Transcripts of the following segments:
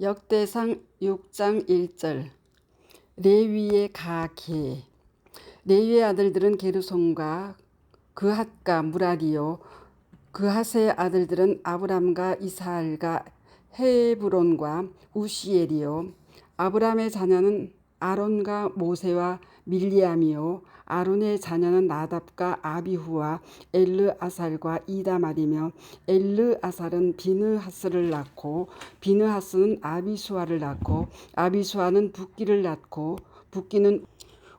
역대상 6장 1절. 레위의 가계 레위의 아들들은 게르손과 그핫과 무라리요. 그핫의 아들들은 아브람과 이스하엘과 헤브론과 우시엘이요. 아브람의 자녀는 아론과 모세와 밀리암이요. 아론의 자녀는 나답과 아비후와 엘르아살과 이다말이며 엘르아살은 비느하스를 낳고 비느하스는 아비수아를 낳고 아비수아는 붓기를 낳고 붓기는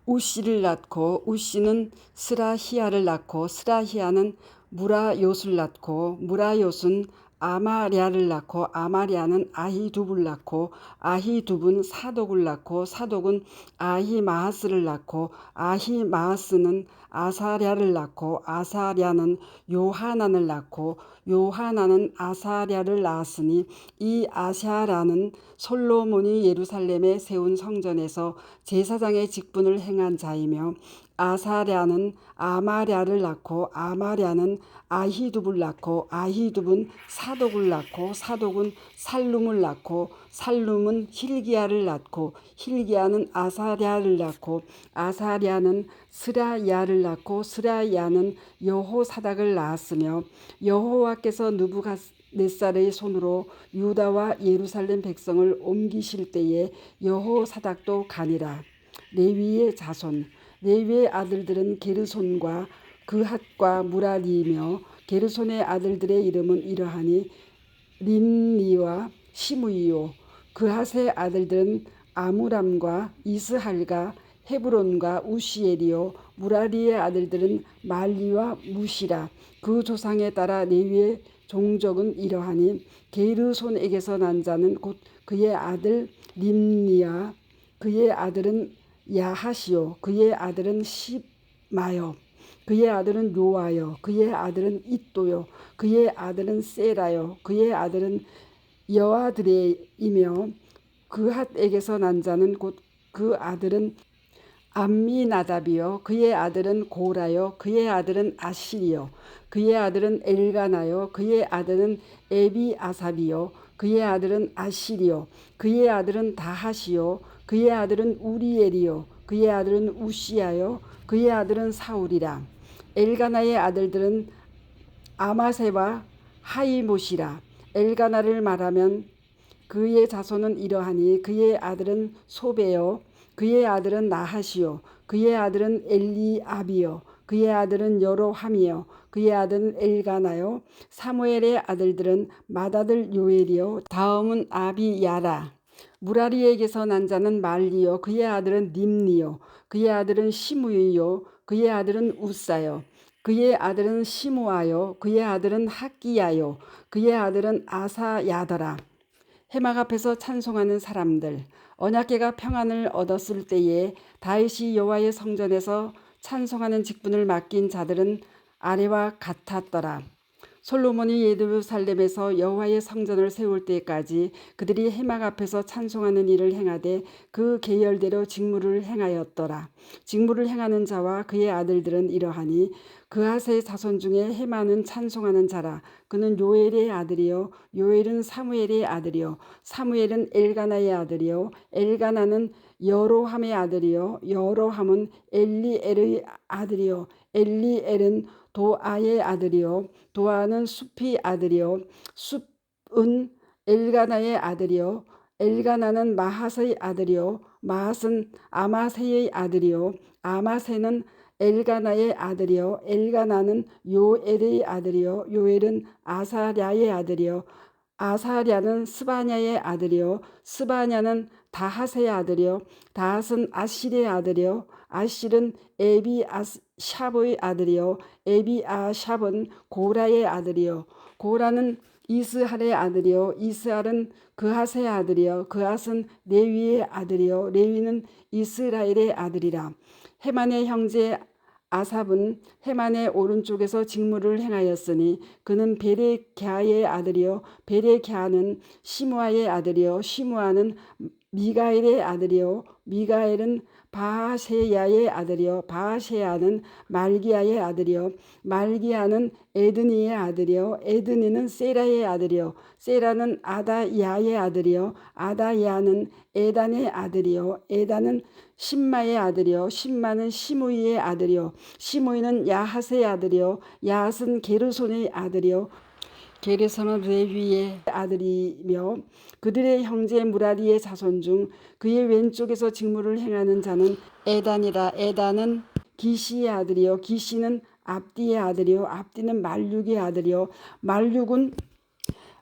우시를 낳고 우시는 스라히아를 낳고 스라히아는 무라요스를 낳고 무라요스는 아마랴를 낳고 아마랴는 아히두브를 낳고 아히두브는 사독을 낳고 사독은 아히마하스를 낳고 아히마하스는 아사랴를 낳고 아사랴는 요하난을 낳고 요하난은 아사랴를 낳았으니 이 아샤라는 솔로몬이 예루살렘에 세운 성전에서 제사장의 직분을 행한 자이며 아사랴는 아마랴를 낳고 아마랴는 아히두브를 낳고 아히두브는 사독을 낳고 사독은 살룸을 낳고 살룸은 힐기야를 낳고 힐기야는 아사랴를 낳고 아사랴는 스라야를 낳고 스라야는 여호사닥을 낳았으며 여호와께서 누부갓네살의 손으로 유다와 예루살렘 백성을 옮기실 때에 여호사닥도 가니라. 레위의 자손 레위의 아들들은 게르손과 그핫과 무라리이며 게르손의 아들들의 이름은 이러하니 린니와 시므이요. 그핫의 아들들은 아무람과 이스할과 헤브론과 우시엘이요. 무라리의 아들들은 말리와 무시라. 그 조상에 따라 레위의 종족은 이러하니 게르손에게서 난 자는 곧 그의 아들 림니아 그의 아들은 야하시요 그의 아들은 시마요. 그의 아들은 요아요. 그의 아들은 이또요. 그의 아들은 세라요. 그의 아들은 여아들이며 그 핫에게서 난 자는 곧 그 아들은 암미나답이요. 그의 아들은 고라요. 그의 아들은 아시리요. 그의 아들은 엘가나요. 그의 아들은 에비아삽이요 그의 아들은 아시리요 그의 아들은 다하시요 그의 아들은 우리엘이요 그의 아들은 우시야요 그의 아들은 사울이라. 엘가나의 아들들은 아마세와 하이못이라. 엘가나를 말하면 그의 자손은 이러하니 그의 아들은 소베요 그의 아들은 나하시요 그의 아들은 엘리아비요 그의 아들은 여로함이요 그의 아들은 엘가나요 사무엘의 아들들은 맏아들 요엘이요 다음은 아비야라. 무라리에게서 난 자는 말리요 그의 아들은 님니요 그의 아들은 시므이요 그의 아들은 우사요 그의 아들은 시므아요 그의 아들은 학기야요 그의 아들은 아사야더라. 해막 앞에서 찬송하는 사람들 언약계가 평안을 얻었을 때에 다윗이 여호와의 성전에서 찬송하는 직분을 맡긴 자들은 아래와 같았더라. 솔로몬이 예루살렘에서 여호와의 성전을 세울 때까지 그들이 해막 앞에서 찬송하는 일을 행하되 그 계열대로 직무를 행하였더라. 직무를 행하는 자와 그의 아들들은 이러하니 그하스의 자손 중에 해마는 찬송하는 자라. 그는 요엘의 아들이요 요엘은 사무엘의 아들이요 사무엘은 엘가나의 아들이요 엘가나는 여로함의 아들이요 여로함은 엘리엘의 아들이요 엘리엘은 도아의 아들이요. 도아는 숲이 아들이요. 숲은 엘가나의 아들이요. 엘가나는 마하스의 아들이요. 마하스는 아마세의 아들이요. 아마세는 엘가나의 아들이요. 엘가나는 요엘의 아들이요. 요엘은 아사랴의 아들이요. 아사랴는 스바냐의 아들이요. 스바냐는 다하스의 아들이요. 다하스는 아실의 아들이요 아실은 에비아샵의 아들이요. 에비아샵은 고라의 아들이요. 고라는 이스할의 아들이요. 이스할은 그하스의 아들이요. 그하스는 레위의 아들이요. 레위는 이스라엘의 아들이라. 헤만의 형제 아삽은 헤만의 오른쪽에서 직무를 행하였으니 그는 베레갸의 아들이요. 베레갸는 시므아의 아들이요. 시므아는 미가엘의 아들이요. 미가엘은 바세야의 아들이요. 바세야는 말기야의 아들이요. 말기야는 에드니의 아들이요. 에드니는 세라의 아들이요. 세라는 아다야의 아들이요. 아다야는 에단의 아들이요. 에단은 신마의 아들이요. 신마는 시므이의 아들이요. 시므이는 야핫의 아들이요. 야핫은 게르손의 아들이요 게르손은 레위의 아들이며 그들의 형제 무라리의 자손 중 그의 왼쪽에서 직무를 행하는 자는 에단이라. 에단은 기시의 아들이요. 기시는 압디의 아들이요. 압디는 말육의 아들이요. 말육은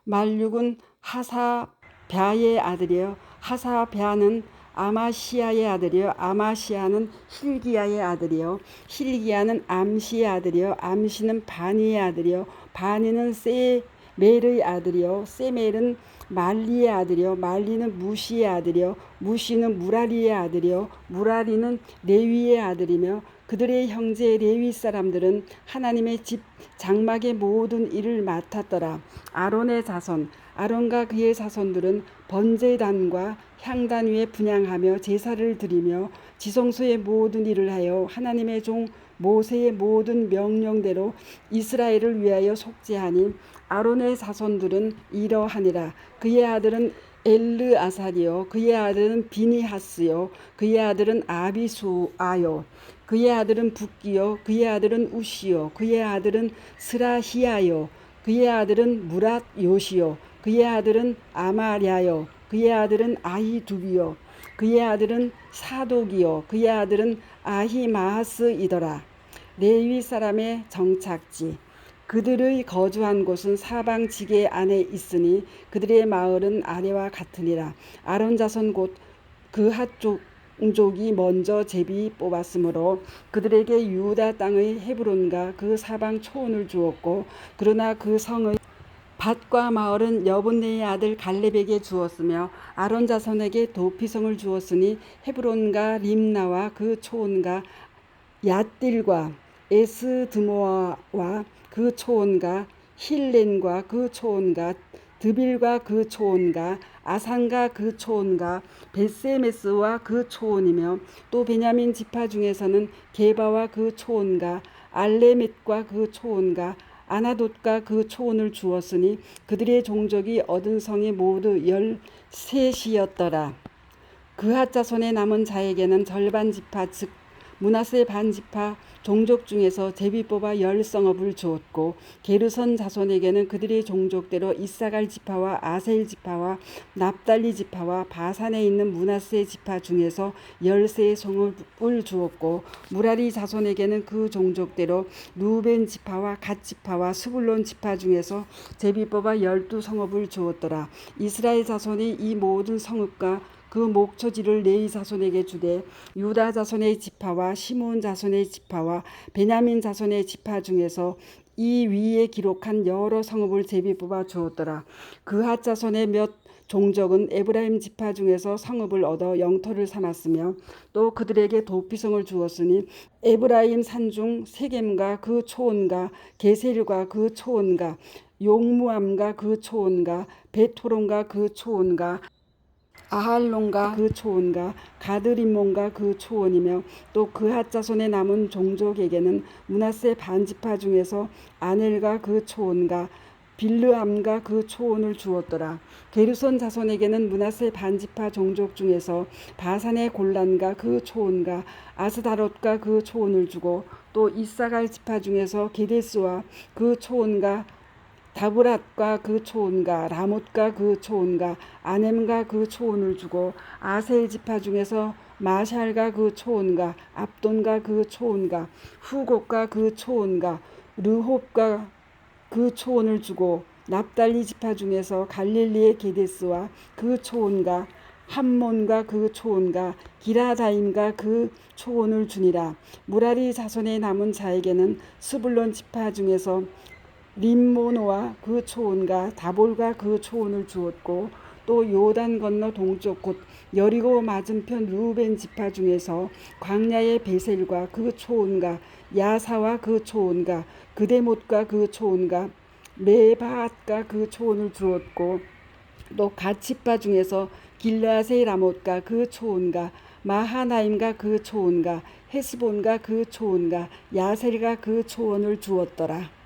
말육은 하사랴의 아들이요. 하사랴는 아마시아의 아들이요. 아마시아는 힐기야의 아들이요. 힐기야는 암시의 아들이요. 암시는 바니의 아들이요. 바니는 세멜의 아들이요. 세멜은 말리의 아들이요. 말리는 무시의 아들이요. 무시는 무라리의 아들이요. 무라리는 레위의 아들이며 그들의 형제 레위 사람들은 하나님의 집 장막의 모든 일을 맡았더라. 아론의 자손 아론과 그의 자손들은 번제단과 향단 위에 분양하며 제사를 드리며 지성소의 모든 일을 하여 하나님의 종 모세의 모든 명령대로 이스라엘을 위하여 속죄하니 아론의 자손들은 이러하니라 그의 아들은 엘르아살이요 그의 아들은 비니하스요 그의 아들은 아비수아요 그의 아들은 붓기요 그의 아들은 우시요 그의 아들은 스라히야요 그의 아들은 무랏 요시요 그의 아들은 아마랴요 그의 아들은 아히두비요 그의 아들은 사독이요 그의 아들은 아히마하스이더라 레위 사람의 정착지 그들의 거주한 곳은 사방 지게 안에 있으니 그들의 마을은 아래와 같으니라. 아론 자손 곧 그핫 종족이 먼저 제비 뽑았으므로 그들에게 유다 땅의 헤브론과 그 사방 초원을 주었고 그러나 그 성의 밭과 마을은 여분네의 아들 갈렙에게 주었으며 아론 자손에게 도피성을 주었으니 헤브론과 림나와 그 초원과 얏딜과 에스드모아와 그 초원과 힐렌과 그 초원과 드빌과 그 초원과 아산과 그 초원과 베세메스와 그 초원이며 또 베냐민 지파 중에서는 게바와 그 초원과 알레멧과 그 초원과 아나돗과 그 초원을 주었으니 그들의 종족이 얻은 성이 모두 열셋이었더라. 그핫 자손의 남은 자에게는 절반 지파 즉 문하세 반 지파 종족 중에서 제비 뽑아 열 성읍을 주었고 게르선 자손에게는 그들의 종족대로 이사갈 지파와 아셀 지파와 납달리 지파와 바산에 있는 문하세 지파 중에서 열세 성읍을 주었고 무라리 자손에게는 그 종족대로 루벤 지파와 갓 지파와 스불론 지파 중에서 제비 뽑아 열두 성읍을 주었더라. 이스라엘 자손이 이 모든 성읍과 그 목초지를 레이 자손에게 주되 유다 자손의 지파와 시므온 자손의 지파와 베냐민 자손의 지파 중에서 이 위에 기록한 여러 성읍을 제비 뽑아 주었더라. 그핫 자손의 몇 종족은 에브라임 지파 중에서 성읍을 얻어 영토를 삼았으며 또 그들에게 도피성을 주었으니 에브라임 산중 세겜과 그 초원과 게셀과 그 초원과 용무암과 그 초원과 베토론과 그 초원과 아할론과 그 초원과 가드림몬과 그 초원이며 또 그핫 자손의 남은 종족에게는 문하세 반지파 중에서 아넬과 그 초원과 빌르암과 그 초원을 주었더라. 게르손 자손에게는 문하세 반지파 종족 중에서 바산의 골란과 그 초원과 아스다롯과 그 초원을 주고 또 이사갈 지파 중에서 게데스와 그 초원과 다브랏과 그 초원과 라못과 그 초원과 아넴과 그 초원을 주고 아셀 지파 중에서 마샬과 그 초원과 압돈과 그 초원과 후곡과 그 초원과 르홉과 그 초원을 주고 납달리 지파 중에서 갈릴리의 게데스와 그 초원과 함몬과 그 초원과 기라다임과 그 초원을 주니라. 무라리 자손의 남은 자에게는 스불론 지파 중에서 림모노와 그 초원과 다볼과 그 초원을 주었고 또 요단 건너 동쪽 곧 여리고 맞은편 루벤 지파 중에서 광야의 베셀과 그 초원과 야사와 그 초원과 그데못과 그 초원과 메바앗과 그 초원을 주었고 또 가치파 중에서 길라세 라못과 그 초원과 마하나임과 그 초원과 헤스본과 그 초원과 야셀과 그 초원을 주었더라.